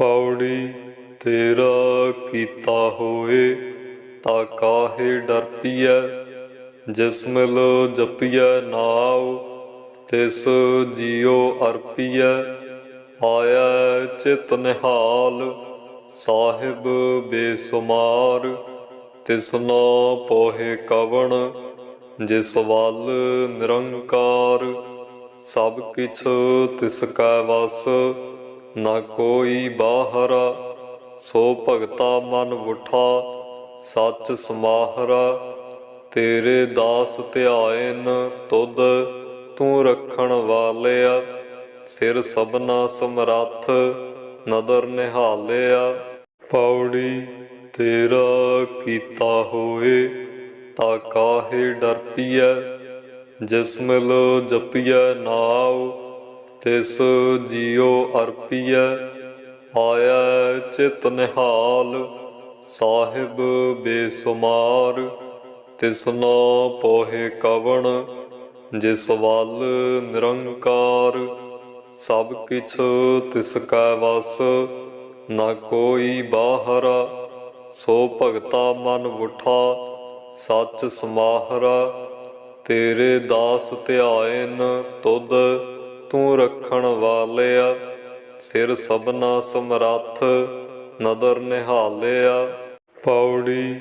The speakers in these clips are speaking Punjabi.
ਪੌੜੀ ਤੇਰਾ ਕੀਤਾ ਹੋਏ, ਤਾ ਕਾਹੇ ਡਰ ਪੀਐ ਜਪੀਐ ਨਾਉ, ਤਿਸ ਜੀਉ ਅਰਪੀਐ। ਆਇਆ ਚਿਤ ਨਿਹਾਲ, ਸਾਹਿਬ ਬੇਸੁਮਾਰ। ਤਿਸਨੋ ਪੋਹੇ ਕਵਣ, ਜਿਸ ਵੱਲ ਨਿਰੰਕਾਰ। ਸਭ ਕਿਛ ਤਿਸ ਕਾ ਵਸ ਨਾ ਕੋਈ ਬਾਹਰਾ, ਸੋ ਭਗਤਾ ਮਨ ਉਠਾ, ਸੱਚ ਸਮਾਹਰਾ, ਤੇਰੇ ਦਾਸ ਧਿਆਇਨ ਤੁਧ, ਤੂੰ ਰੱਖਣ ਵਾਲਿਆ, ਸਿਰ ਸਭਨਾ ਸਮਰੱਥ, ਨਦਰ ਨਿਹਾਲਿਆ। ਪੌੜੀ ਤੇਰਾ ਕੀਤਾ ਹੋਏ, ਤਾ ਕਾਹੇ ਡਰ ਪੀਐ ਜਿਸ ਮਿਲ ਜਪੀਐ ਨਾਉ ਤਿਸ ਜੀਉ ਅਰਪੀਐ, ਆਇਆ ਚਿਤ ਨਿਹਾਲ, ਸਾਹਿਬ ਬੇਸੁਮਾਰ ਤਿਸਨੋ ਪੋਹੇ ਕਵਣ, ਜਿਸ ਵੱਲ ਨਿਰੰਕਾਰ, ਸਭ ਕਿਛ ਤਿਸ ਕਾ ਵਸ, ਨਾ ਕੋਈ ਬਾਹਰਾ, ਸੋ ਭਗਤਾ ਮਨ ਉਠਾ, ਸੱਚ ਸਮਾਹਰਾ, ਤੇਰੇ ਦਾਸ ਧਿਆਇਨ ਤੁਧ ਤੂੰ ਰੱਖਣ ਵਾਲਿਆ, ਸਿਰ ਸਭਨਾ ਸਮਰੱਥ, ਨਦਰ ਨਿਹਾਲਿਆ। ਪੌੜੀ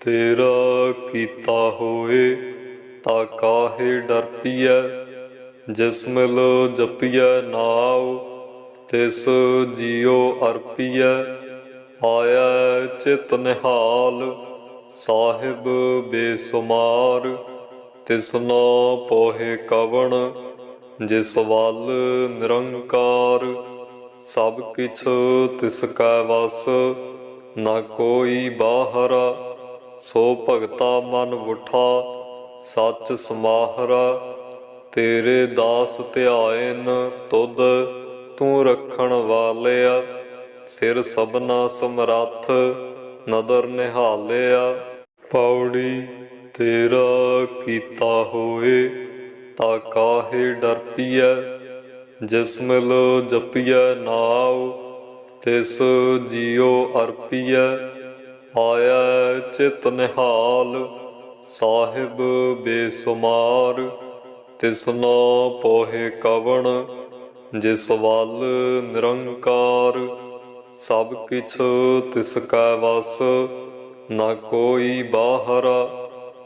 ਤੇਰਾ ਕੀਤਾ ਹੋਏ, ਤਾ ਕਾਹੇ ਡਰ ਜਿਸਮਿਲ ਜਿਸ ਮਿਲ ਜਪੀਐ ਨਾਉ, ਤਿਸ ਜੀਉ ਅਰਪੀਐ। ਆਇਆ ਚਿਤ ਨਿਹਾਲ, ਸਾਹਿਬ ਬੇਸੁਮਾਰ ਤਿਸਨੋ ਪੋਹੇ ਕਵਣ ਜਿਸ ਵੱਲ ਨਿਰੰਕਾਰ, ਸਭ ਕਿਛ ਤਿਸ ਕਾ ਵਸ, ਨਾ ਕੋਈ ਬਾਹਰਾ, ਸੋ ਭਗਤਾ ਮਨ ਉਠਾ, ਸੱਚ ਸਮਾਹਰਾ, ਤੇਰੇ ਦਾਸ ਧਿਆਇਨ ਤੁਧ, ਤੂੰ ਰੱਖਣ ਵਾਲਿਆ, ਸਿਰ ਸਭਨਾ ਸਮਰੱਥ, ਨਦਰ ਨਿਹਾਲਿਆ। ਪੌੜੀ ਤੇਰਾ ਕੀਤਾ ਹੋਏ ਤਾ ਕਾਹੇ ਡਰ ਜਿਸਮਿਲ ਜਿਸ ਮਿਲ ਜਪੀਐ ਨਾਉ, ਤਿਸ ਜੀਉ ਅਰਪੀਐ। ਆਇਆ ਚਿਤ ਨਿਹਾਲ, ਸਾਹਿਬ ਬੇਸੁਮਾਰ ਤਿਸਨੋ ਪੋਹੇ ਕਵਣ, ਜਿਸ ਵੱਲ ਨਿਰੰਕਾਰ। ਸਭ ਕਿਛ ਤਿਸ ਕਾ ਵਸ, ਨਾ ਕੋਈ ਬਾਹਰਾ,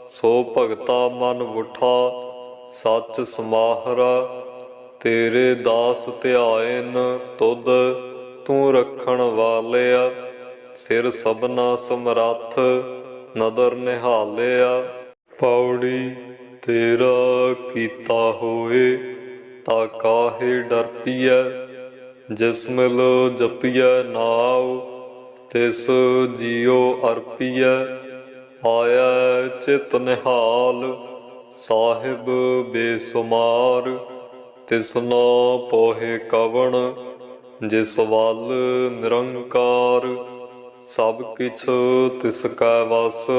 ਸੋ ਭਗਤਾ ਮਨ ਉਠਾ ਸੱਚ ਸਮਾਹਰਾ, ਤੇਰੇ ਦਾਸ ਧਿਆਇਨ ਤੁਧ, ਤੂੰ ਰੱਖਣ ਵਾਲਿਆ। ਸਿਰ ਸਭਨਾ ਸਮਰੱਥ, ਨਦਰ ਨਿਹਾਲਿਆ। ਪੌੜੀ ਤੇਰਾ ਕੀਤਾ ਹੋਏ, ਤਾ ਕਾਹੇ ਡਰ ਪੀਐ ਜਿਸ ਮਿਲ ਜਪੀਐ ਨਾਉ, ਤਿਸ ਜੀਉ ਅਰਪੀਐ। ਆਇਆ ਚਿਤ ਨਿਹਾਲ ਸਾਹਿਬ ਬੇਸੁਮਾਰ ਤਿਸਨੋ ਪੋਹੇ ਕਵਣ, ਜਿਸ ਵੱਲ ਨਿਰੰਕਾਰ। ਸਭ ਕਿਛ ਤਿਸ ਕਾ ਵਸ,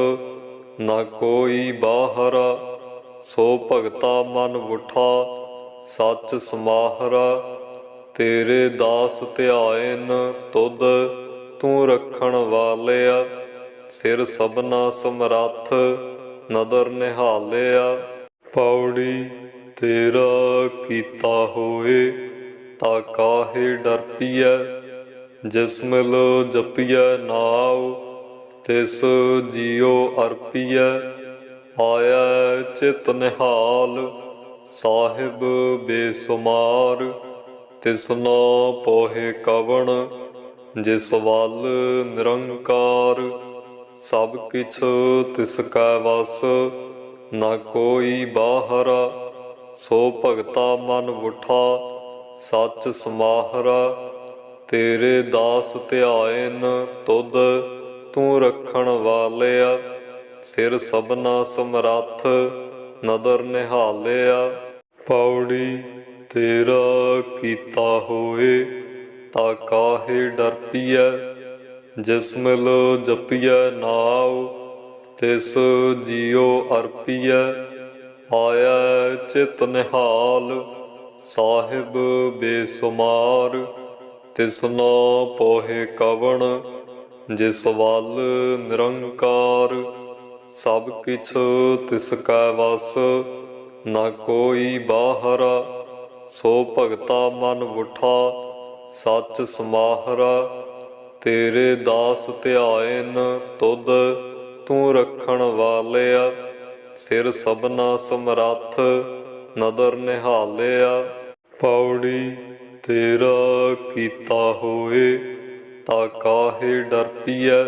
ਨਾ ਕੋਈ ਬਾਹਰਾ। ਸੋ ਭਗਤਾ ਮਨ ਉਠਾ, ਸੱਚ ਸਮਾਹਰਾ। ਤੇਰੇ ਦਾਸ ਧਿਆਇਨ ਤੁਧ, ਤੂੰ ਰੱਖਣ ਵਾਲਿਆ। ਸਿਰ ਸਭਨਾ ਸਮਰੱਥ ਨਦਰ ਨਿਹਾਲਿਆ। ਪੌੜੀ ਤੇਰਾ ਕੀਤਾ ਹੋਏ, ਤਾ ਕਾਹੇ ਡਰ ਪੀਐ ਜਪੀਐ ਨਾਉ, ਤਿਸ ਜੀਉ ਅਰਪੀਐ। ਆਇਆ ਚਿਤ ਨਿਹਾਲ, ਸਾਹਿਬ ਬੇਸੁਮਾਰ। ਤਿਸਨੋ ਪੋਹੇ ਕਵਣ, ਜਿਸ ਵੱਲ ਨਿਰੰਕਾਰ। ਸਭ ਕਿਛ ਤਿਸ ਕਾ ਵਸ, ਨਾ ਕੋਈ ਬਾਹਰਾ। ਸੋ ਭਗਤਾ ਮਨ ਉਠਾ, ਸੱਚ ਸਮਾਹਰਾ। ਤੇਰੇ ਦਾਸ ਧਿਆਇਨ ਤੁਧ, ਤੂੰ ਰੱਖਣ ਵਾਲਿਆ। ਸਿਰ ਸਭਨਾ ਸਮਰੱਥ, ਨਦਰ ਨਿਹਾਲਿਆ। ਪੌੜੀ ਤੇਰਾ ਕੀਤਾ ਹੋਏ, ਤਾ ਕਾਹੇ ਡਰ ਪੀਐ ਜਿਸ ਮਿਲ ਜਪੀਐ ਨਾਉ, ਤਿਸ ਜੀਉ ਅਰਪੀਐ ਆਇਆ ਚਿਤ ਨਿਹਾਲ, ਸਾਹਿਬ ਬੇਸੁਮਾਰ ਤਿਸਨਾ ਪੋਹੇ ਕਵਣ, ਜਿਸ ਵੱਲ ਨਿਰੰਕਾਰ, ਸਭ ਕਿਛ ਤਿਸ ਕੈ ਵਸ, ਨਾ ਕੋਈ ਬਾਹਰਾ, ਸੋ ਭਗਤਾ ਮਨ ਉਠਾ, ਸੱਚ ਸਮਾਹਰਾ ਤੇਰੇ ਦਾਸ ਧਿਆਇਨ ਤੁਧ ਤੂੰ ਰੱਖਣ ਵਾਲਿਆ। ਸਿਰ ਸਭਨਾ ਸਮਰੱਥ ਨਦਰ ਨਿਹਾਲਿਆ। ਪੌੜੀ ਤੇਰਾ ਕੀਤਾ ਹੋਏ ਤਾ ਕਾਹੇ ਡਰ ਪੀਐ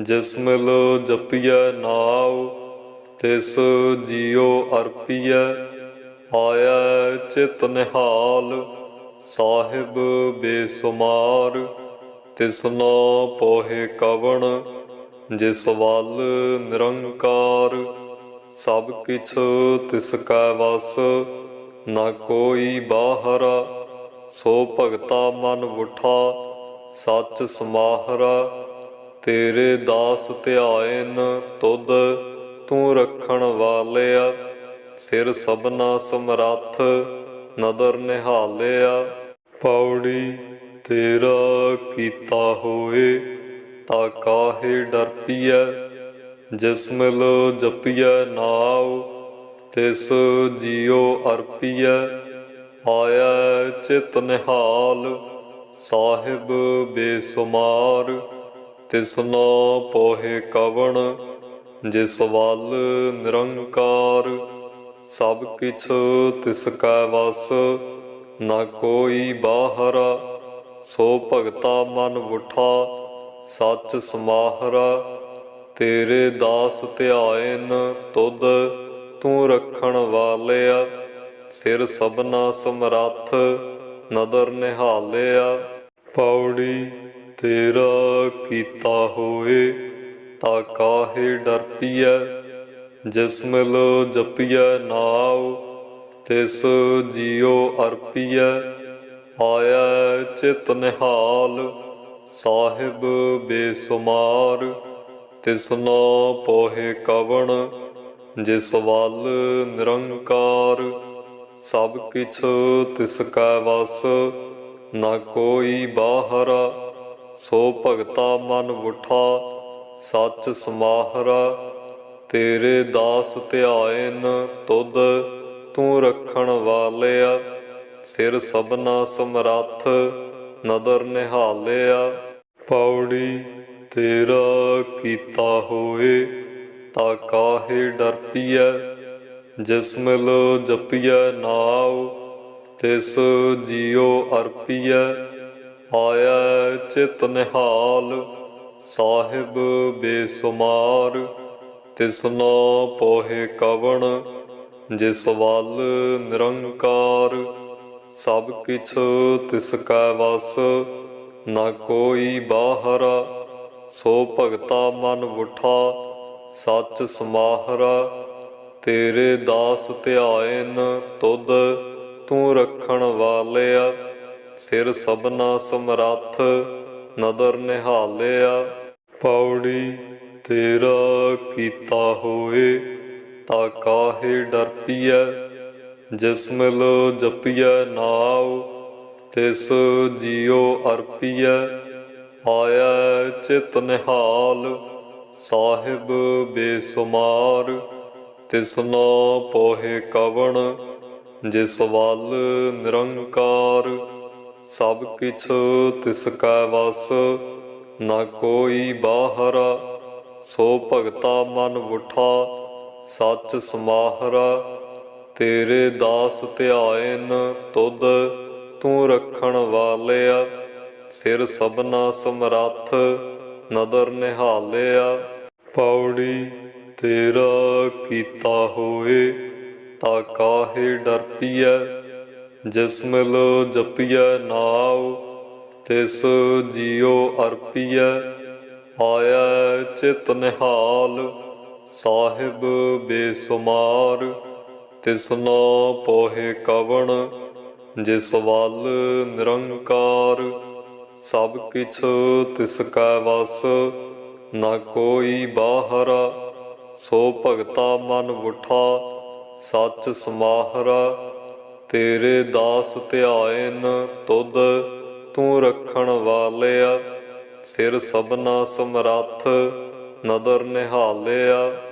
ਜਿਸ ਮਿਲ ਜਪੀਐ ਨਾਉ, ਤਿਸ ਜੀਉ ਅਰਪੀਐ। ਆਇਆ ਚਿਤ ਨਿਹਾਲ, ਸਾਹਿਬ ਬੇਸੁਮਾਰ। ਤਿਸਨਾ ਪੋਹੇ ਕਵਣ, ਜਿਸ ਵੱਲ ਨਿਰੰਕਾਰ, ਸਭ ਕਿਛ ਤਿਸ ਕੈ ਵਸ, ਨਾ ਕੋਈ ਬਾਹਰਾ, ਸੋ ਭਗਤਾ ਮਨ ਉਠਾ, ਸੱਚ ਸਮਾਹਰਾ, ਤੇਰੇ ਦਾਸ ਧਿਆਇਨ ਤੁਧ, ਤੂੰ ਰੱਖਣ ਵਾਲਿਆ, ਸਿਰ ਸਭਨਾ ਸਮਰੱਥ, ਨਦਰ ਨਿਹਾਲਿਆ। ਪੌੜੀ ਤੇਰਾ ਕੀਤਾ ਹੋਏ ਤਾ ਕਾਹੇ ਡਰ ਜਿਸਮਿਲ ਜਿਸ ਮਿਲ ਜਪੀਐ ਨਾਉ, ਤਿਸ ਜੀਉ ਅਰਪੀਐ। ਆਇਆ ਚਿਤ ਨਿਹਾਲ, ਸਾਹਿਬ ਬੇਸੁਮਾਰ। ਤਿਸਨਾ ਪੋਹੇ ਕਵਣ, ਜਿਸ ਵੱਲ ਨਿਰੰਕਾਰ। ਸਭ ਕਿਛ ਤਿਸ ਕੈ ਵਸ, ਨਾ ਕੋਈ ਬਾਹਰਾ। ਸੋ ਭਗਤਾ ਮਨ ਉਠਾ, ਸੱਚ ਸਮਾਹਰਾ, ਤੇਰੇ ਦਾਸ ਧਿਆਇਨ ਤੁਧ, ਤੂੰ ਰੱਖਣ ਵਾਲਿਆ, ਸਿਰ ਸਭਨਾ ਸਮਰੱਥ, ਨਦਰ ਨਿਹਾਲਿਆ। ਪੌੜੀ ਤੇਰਾ ਕੀਤਾ ਹੋਏ, ਤਾ ਕਾਹੇ ਡਰ ਜਿਸਮਿਲ ਜਿਸ ਮਿਲ ਜਪੀਐ ਨਾਉ, ਤਿਸ ਜੀਉ ਅਰਪੀਐ। ਆਇਆ ਚਿਤ ਨਿਹਾਲ ਸਾਹਿਬ ਬੇਸੁਮਾਰ ਤਿਸਨਾ ਪੋਹੇ ਕਵਣ, ਜਿਸ ਵੱਲ ਨਿਰੰਕਾਰ। ਸਭ ਕਿਛ ਤਿਸ ਕੈ ਵਸ, ਨਾ ਕੋਈ ਬਾਹਰਾ। ਸੋ ਭਗਤਾ ਮਨ ਉਠਾ, ਸੱਚ ਸਮਾਹਰਾ। ਤੇਰੇ ਦਾਸ ਧਿਆਇਨ ਤੁਧ, ਤੂੰ ਰੱਖਣ ਵਾਲਿਆ। ਸਿਰ ਸਭਨਾ ਸਮਰੱਥ, ਨਦਰ ਨਿਹਾਲਿਆ। ਪੌੜੀ, ਤੇਰਾ ਕੀਤਾ ਹੋਏ, ਤਾ ਕਾਹੇ ਡਰ ਪੀਐ ਜਪੀਐ ਨਾਉ, ਤਿਸ ਜੀਉ ਅਰਪੀਐ। ਆਇਆ ਚਿਤ ਨਿਹਾਲ, ਸਾਹਿਬ ਬੇਸੁਮਾਰ। ਤਿਸਨਾ ਪੋਹੇ ਕਵਣ, ਜਿਸ ਵੱਲ ਨਿਰੰਕਾਰ। ਸਭ ਕਿਛ ਤਿਸ ਕੈ ਵਸ, ਨਾ ਕੋਈ ਬਾਹਰਾ। ਸੋ ਭਗਤਾ ਮਨ ਉਠਾ, ਸੱਚ ਸਮਾਹਰਾ। ਤੇਰੇ ਦਾਸ ਧਿਆਇਨ ਤੁਧ, ਤੂੰ ਰੱਖਣ ਵਾਲਿਆ। ਸਿਰ ਸਭਨਾ ਸਮਰੱਥ, ਨਦਰ ਨਿਹਾਲਿਆ। ਪੌੜੀ ਤੇਰਾ ਕੀਤਾ ਹੋਏ, ਤਾ ਕਾਹੇ ਡਰ ਪੀਐ ਜਿਸ ਮਿਲ ਜਪੀਐ ਨਾਉ, ਤਿਸ ਜੀਉ ਅਰਪੀਐ ਆਇਆ ਚਿਤ ਨਿਹਾਲ, ਸਾਹਿਬ ਬੇਸੁਮਾਰ ਤਿਸਨਾ ਪੋਹੇ ਕਵਣ, ਜਿਸ ਵੱਲ ਨਿਰੰਕਾਰ, ਸਭ ਕਿਛ ਤਿਸ ਕੈ ਵਸ, ਨਾ ਕੋਈ ਬਾਹਰਾ, ਸੋ ਭਗਤਾ ਮਨ ਉਠਾ, ਸੱਚ ਸਮਾਹਰਾ ਤੇਰੇ ਦਾਸ ਧਿਆਇਨ ਤੁਧ, ਤੂੰ ਰੱਖਣ ਵਾਲਿਆ। ਸਿਰ ਸਭਨਾ ਸਮਰੱਥ, ਨਦਰ ਨਿਹਾਲਿਆ। ਪੌੜੀ ਤੇਰਾ ਕੀਤਾ ਹੋਏ, ਤਾ ਕਾਹੇ ਡਰ ਜਿਸਮਿਲ ਜਿਸ ਮਿਲ ਜਪੀਐ ਨਾਉ, ਤਿਸ ਜੀਉ ਅਰਪੀਐ। ਆਇਆ ਚਿਤ ਨਿਹਾਲ, ਸਾਹਿਬ ਬੇਸੁਮਾਰ। ਤਿਸਨਾ ਪੋਹੇ ਕਵਣ, ਜਿਸ ਵੱਲ ਨਿਰੰਕਾਰ, ਸਭ ਕਿਛ ਤਿਸ ਕੈ ਵਸ, ਨਾ ਕੋਈ ਬਾਹਰਾ, ਸੋ ਭਗਤਾ ਮਨ ਉਠਾ, ਸੱਚ ਸਮਾਹਰਾ, ਤੇਰੇ ਦਾਸ ਧਿਆਇਨ ਤੁਧ, ਤੂੰ ਰੱਖਣ ਵਾਲਿਆ, ਸਿਰ ਸਭਨਾ ਸਮਰੱਥ, ਨਦਰ ਨਿਹਾਲਿਆ।